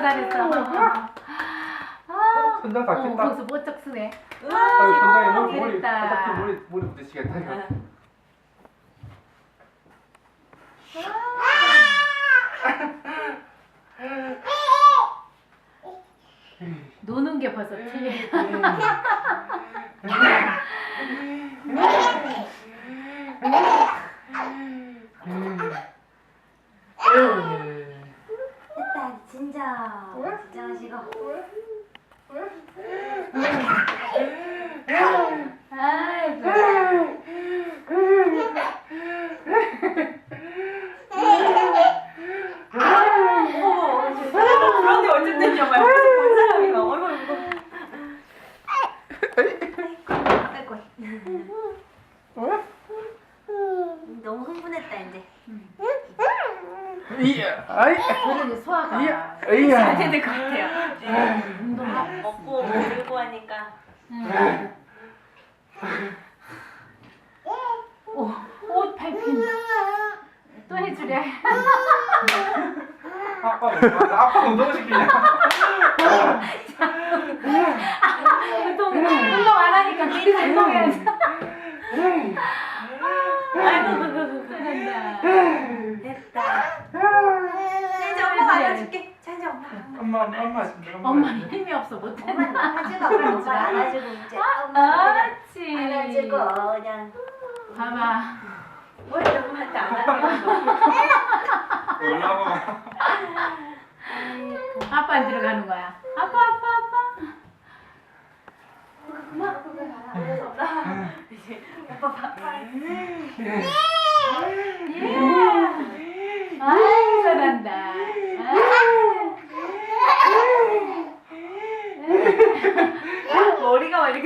잘했어. 아, 손장 어, 닿겠다. 거기서 멋쩍 쓰네. 아유, 손장에 머리, 머리, 재밌다. 어차피 머리, 머리 묻으시겠다. 이거. 노는 게 벌써 틀려. 됐다 진짜. 어머 그런데 본 사람이 이거 아이고 너무 흥분했다 이제 이야, 아이, 저는 소화가 이야, 잘 이야. 되는 것 같아요 운동 밥 먹고 놀고 하니까 응. 오, 옷 밟힌. 또 해주래. 아빠, 아빠 운동 시키냐? 운동, 운동 안 하니까 괜히 운동해야지. 아이고 잘한다. 됐다 찬자 엄마가 안아줄게 찬자 엄마 엄마, 엄마, 진짜 엄마. 엄마 힘이 없어 못해. 엄마 안아주고 그럼 엄마 안아주고 이제 엄마 그렇지. 안아주고 그냥 봐봐. 뭘 엄마한테 안아주고 올라가. 아빠 들어가는 거야. 아빠, 아빠, 아빠. 엄마 알아 이제 오빠 봐 예. 아이, 잘한다.